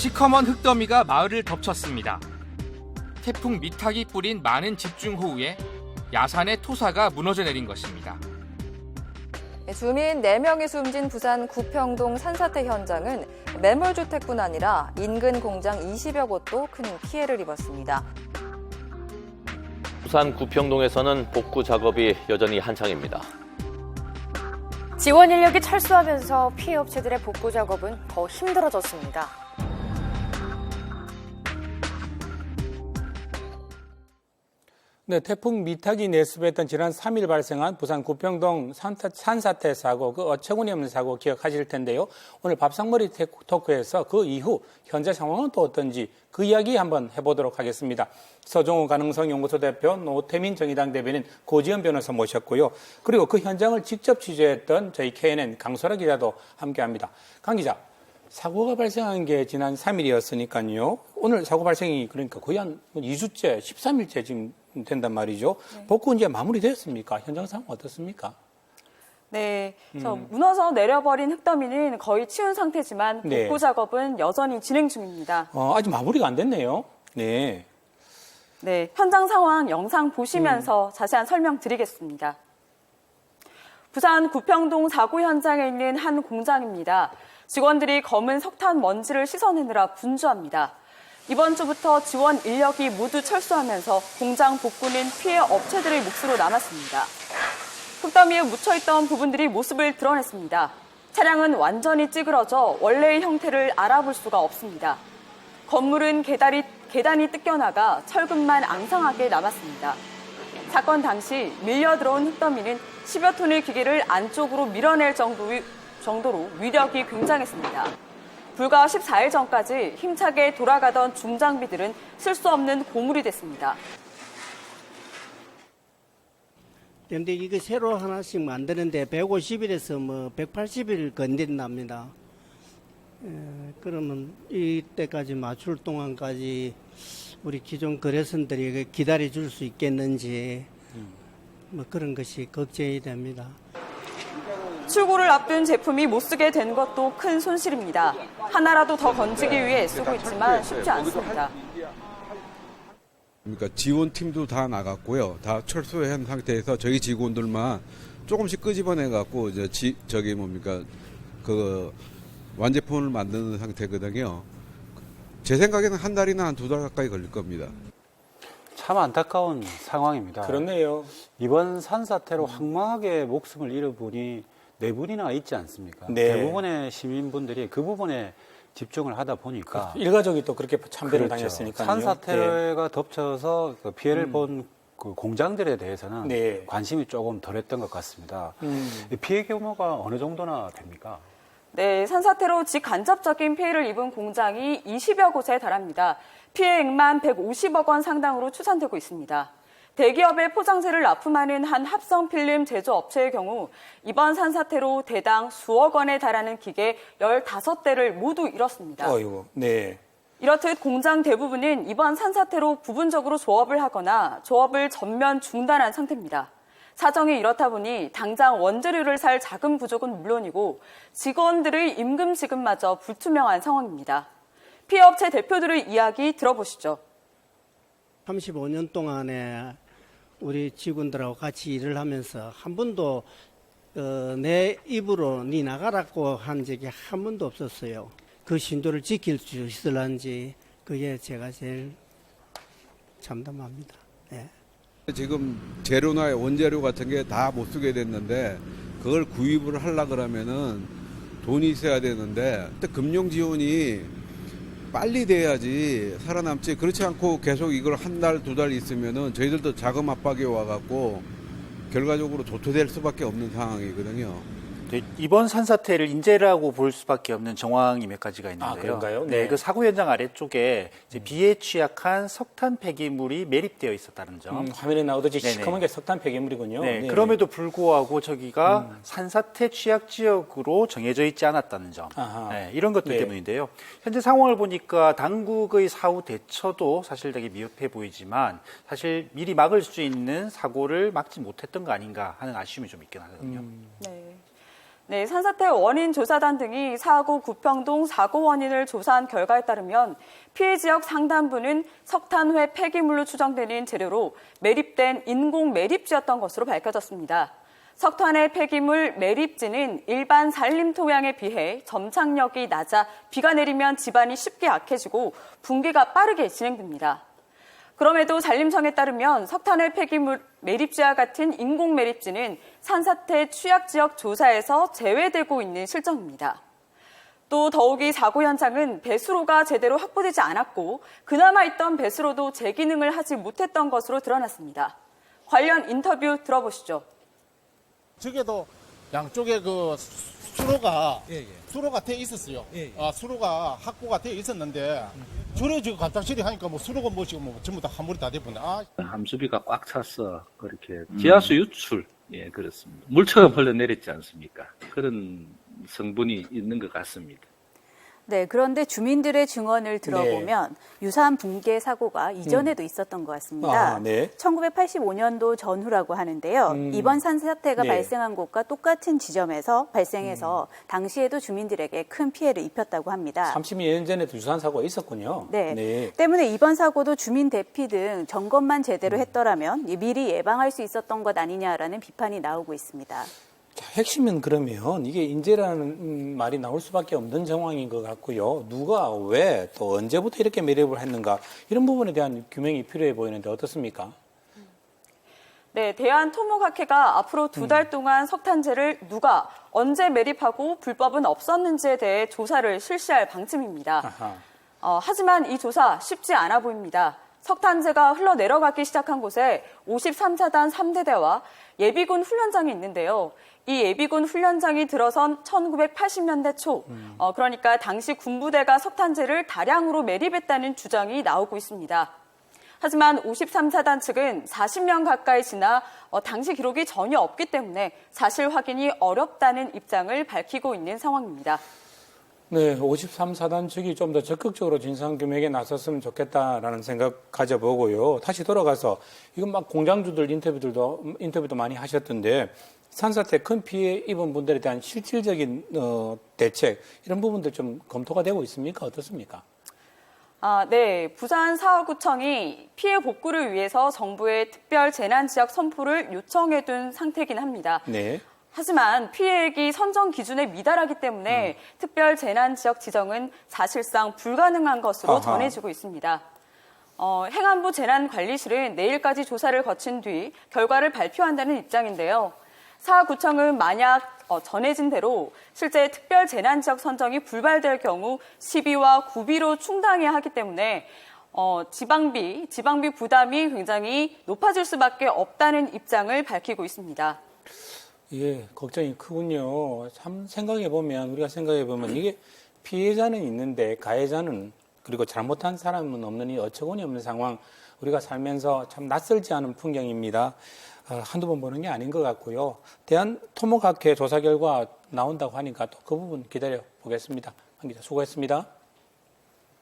시커먼 흙더미가 마을을 덮쳤습니다. 태풍 미탁이 뿌린 많은 집중호우에 야산의 토사가 무너져 내린 것입니다. 네, 주민 4명이 숨진 부산 구평동 산사태 현장은 매몰주택뿐 아니라 인근 공장 20여 곳도 큰 피해를 입었습니다. 부산 구평동에서는 복구 작업이 여전히 한창입니다. 지원 인력이 철수하면서 피해 업체들의 복구 작업은 더 힘들어졌습니다. 네, 태풍 미탁이 내습했던 지난 3일 발생한 부산 구평동 산사태 사고, 그 어처구니 없는 사고 기억하실 텐데요. 오늘 밥상머리 테- 토크에서 그 이후 현재 상황은 또 어떤지 그 이야기 한번 해보도록 하겠습니다. 서종우 가능성연구소 대표, 노태민 정의당 대변인 고지현 변호사 모셨고요. 그리고 그 현장을 직접 취재했던 저희 KNN 강소라 기자도 함께합니다. 강 기자, 사고가 발생한 게 지난 3일이었으니까요. 오늘 사고 발생이 그러니까 거의 한 2주째, 13일째 지금 된단 말이죠. 복구 이제 마무리됐습니까? 현장 상황 어떻습니까? 네, 그래서 무너져 내려버린 흙더미는 거의 치운 상태지만 네. 복구 작업은 여전히 진행 중입니다. 어, 아직 마무리가 안 됐네요. 네. 네, 현장 상황 영상 보시면서 자세한 설명 드리겠습니다. 부산 구평동 사고 현장에 있는 한 공장입니다. 직원들이 검은 석탄 먼지를 씻어내느라 분주합니다. 이번 주부터 지원 인력이 모두 철수하면서 공장 복구는 피해 업체들의 몫으로 남았습니다. 흙더미에 묻혀있던 부분들이 모습을 드러냈습니다. 차량은 완전히 찌그러져 원래의 형태를 알아볼 수가 없습니다. 건물은 계단이, 계단이 뜯겨나가 철근만 앙상하게 남았습니다. 사건 당시 밀려 들어온 흙더미는 10여 톤의 기계를 안쪽으로 밀어낼 정도, 정도로 위력이 굉장했습니다. 불과 14일 전까지 힘차게 돌아가던 중장비들은 쓸 수 없는 고물이 됐습니다. 그런데 이거 새로 하나씩 만드는데 150일에서 뭐 180일 건드린답니다. 에, 그러면 이때까지 맞출 동안까지 우리 기존 거래선들이 기다려 줄 수 있겠는지 뭐 그런 것이 걱정이 됩니다. 출고를 앞둔 제품이 못 쓰게 된 것도 큰 손실입니다. 하나라도 더 건지기 위해 쓰고 있지만 쉽지 않습니다. 그러니까 지원팀도 다 나갔고요. 다 철수한 상태에서 저희 직원들만 조금씩 끄집어내 갖고 이제 지, 저기 뭡니까 그 완제품을 만드는 상태거든요. 제 생각에는 한 달이나 한 두 달 가까이 걸릴 겁니다. 참 안타까운 상황입니다. 그렇네요. 이번 산사태로 황망하게 목숨을 잃어분이 네 분이나 있지 않습니까? 네. 대부분의 시민분들이 그 부분에 집중을 하다 보니까 일가족이 또 그렇게 참배를 그렇죠. 당했으니까요. 산사태가 덮쳐서 그 피해를 본그 공장들에 대해서는 네. 관심이 조금 덜했던 것 같습니다. 음. 이 피해 규모가 어느 정도나 됩니까? 네, 산사태로 직간접적인 피해를 입은 공장이 20여 곳에 달합니다. 피해액만 150억 원 상당으로 추산되고 있습니다. 대기업의 포장재를 납품하는 한 합성 필름 제조업체의 경우 이번 산사태로 대당 수억 원에 달하는 기계 15대를 모두 잃었습니다. 어이구, 네. 이렇듯 공장 대부분은 이번 산사태로 부분적으로 조업을 하거나 조업을 전면 중단한 상태입니다. 사정이 이렇다 보니 당장 원재료를 살 자금 부족은 물론이고 직원들의 임금 지급마저 불투명한 상황입니다. 피해업체 대표들의 이야기 들어보시죠. 35년 동안에 우리 직원들하고 같이 일을 하면서 한 번도 어, 내 입으로 니 나가라고 한 적이 한 번도 없었어요. 그 신도를 지킬 수 있을런지 그게 제가 제일 참담합니다. 예. 지금 재료나 원재료 같은 게 다 못 쓰게 됐는데 그걸 구입을 하려 그러면은 돈이 있어야 되는데 또 금융 지원이 빨리 돼야지 살아남지 그렇지 않고 계속 이걸 한 달 두달 있으면은 저희들도 자금 압박이 와갖고 결과적으로 도토될 수밖에 없는 상황이거든요. 네, 이번 산사태를 인재라고 볼 수밖에 없는 정황이 몇 가지가 있는데요. 아, 그런가요? 네, 네. 그 사고 현장 아래쪽에 이제 비에 취약한 석탄 폐기물이 매립되어 있었다는 점. 음, 화면에 나오듯이 네네. 시커먼 게 석탄 폐기물이군요. 네, 네. 그럼에도 불구하고 저기가 산사태 취약 지역으로 정해져 있지 않았다는 점. 아하. 네, 이런 것들 네. 때문인데요. 현재 상황을 보니까 당국의 사후 대처도 사실 되게 미흡해 보이지만 사실 미리 막을 수 있는 사고를 막지 못했던 거 아닌가 하는 아쉬움이 좀 있긴 하거든요. 음. 네. 네, 산사태 원인 조사단 등이 사고 구평동 사고 원인을 조사한 결과에 따르면 피해 지역 상단부는 석탄회 폐기물로 추정되는 재료로 매립된 인공 매립지였던 것으로 밝혀졌습니다. 석탄의 폐기물 매립지는 일반 산림 토양에 비해 점착력이 낮아 비가 내리면 집안이 쉽게 약해지고 붕괴가 빠르게 진행됩니다. 그럼에도 산림청에 따르면 석탄의 폐기물 매립지와 같은 인공 매립지는 산사태 취약 지역 조사에서 제외되고 있는 실정입니다. 또 더욱이 사고 현장은 배수로가 제대로 확보되지 않았고 그나마 있던 배수로도 제 기능을 하지 못했던 것으로 드러났습니다. 관련 인터뷰 들어보시죠. 저게도 양쪽에 그 수로가 예, 예. 수로가 돼 있었어요. 예, 예. 아 수로가 확보가 돼 있었는데 저래 지금 갑작스레 하니까 뭐 수로가 뭐지고 뭐 전부 다 한물이 다 돼버네. 아 함수비가 꽉 찼어 그렇게 지하수 유출 예 그렇습니다 물처럼 흘러내렸지 않습니까 그런 성분이 있는 것 같습니다. 네, 그런데 주민들의 증언을 들어보면 유사한 붕괴 사고가 이전에도 있었던 것 같습니다. 아, 네. 1985년도 전후라고 하는데요. 음. 이번 산사태가 네. 발생한 곳과 똑같은 지점에서 발생해서 당시에도 주민들에게 큰 피해를 입혔다고 합니다. 32년 전에도 유사한 사고가 있었군요. 네. 때문에 이번 사고도 주민 대피 등 점검만 제대로 음. 했더라면 미리 예방할 수 있었던 것 아니냐라는 비판이 나오고 있습니다. 자, 핵심은 그러면 이게 인재라는 음, 말이 나올 수밖에 없는 상황인 것 같고요. 누가 왜 또 언제부터 이렇게 매립을 했는가 이런 부분에 대한 규명이 필요해 보이는데 어떻습니까? 네, 대한토목학회가 앞으로 두 달 동안 석탄재를 누가 언제 매립하고 불법은 없었는지에 대해 조사를 실시할 방침입니다. 어, 하지만 이 조사 쉽지 않아 보입니다. 석탄재가 흘러내려가기 시작한 곳에 53사단 3대대와 예비군 훈련장이 있는데요. 이 예비군 훈련장이 들어선 1980년대 초, 어, 그러니까 당시 군부대가 석탄재를 다량으로 매립했다는 주장이 나오고 있습니다. 하지만 53사단 측은 40년 가까이 지나 어, 당시 기록이 전혀 없기 때문에 사실 확인이 어렵다는 입장을 밝히고 있는 상황입니다. 네, 53사단 측이 좀 더 적극적으로 진상규명에 나섰으면 좋겠다라는 생각 가져보고요. 다시 돌아가서 이건 막 공장주들 인터뷰들도 인터뷰도 많이 하셨던데 산사태 큰 피해 입은 분들에 대한 실질적인 어, 대책 이런 부분들 좀 검토가 되고 있습니까? 어떻습니까? 아, 네. 부산 사업구청이 피해 복구를 위해서 정부에 특별 재난 지역 선포를 요청해 둔 상태이긴 합니다. 네. 하지만 피해액이 선정 기준에 미달하기 때문에 특별 재난 지역 지정은 사실상 불가능한 것으로 아하. 전해지고 있습니다. 어, 행안부 재난관리실은 내일까지 조사를 거친 뒤 결과를 발표한다는 입장인데요. 사구청은 만약 어, 전해진 대로 실제 특별 재난 지역 선정이 불발될 경우 시비와 구비로 충당해야 하기 때문에 어, 지방비, 지방비 부담이 굉장히 높아질 수밖에 없다는 입장을 밝히고 있습니다. 예, 걱정이 크군요. 참 생각해 보면 우리가 생각해 보면 이게 피해자는 있는데 가해자는 그리고 잘못한 사람은 없는 이 어처구니 없는 상황 우리가 살면서 참 낯설지 않은 풍경입니다. 어, 한두 번 보는 게 아닌 것 같고요. 대한 토목학회 조사 결과 나온다고 하니까 또 그 부분 기다려 보겠습니다. 한 기자 수고했습니다.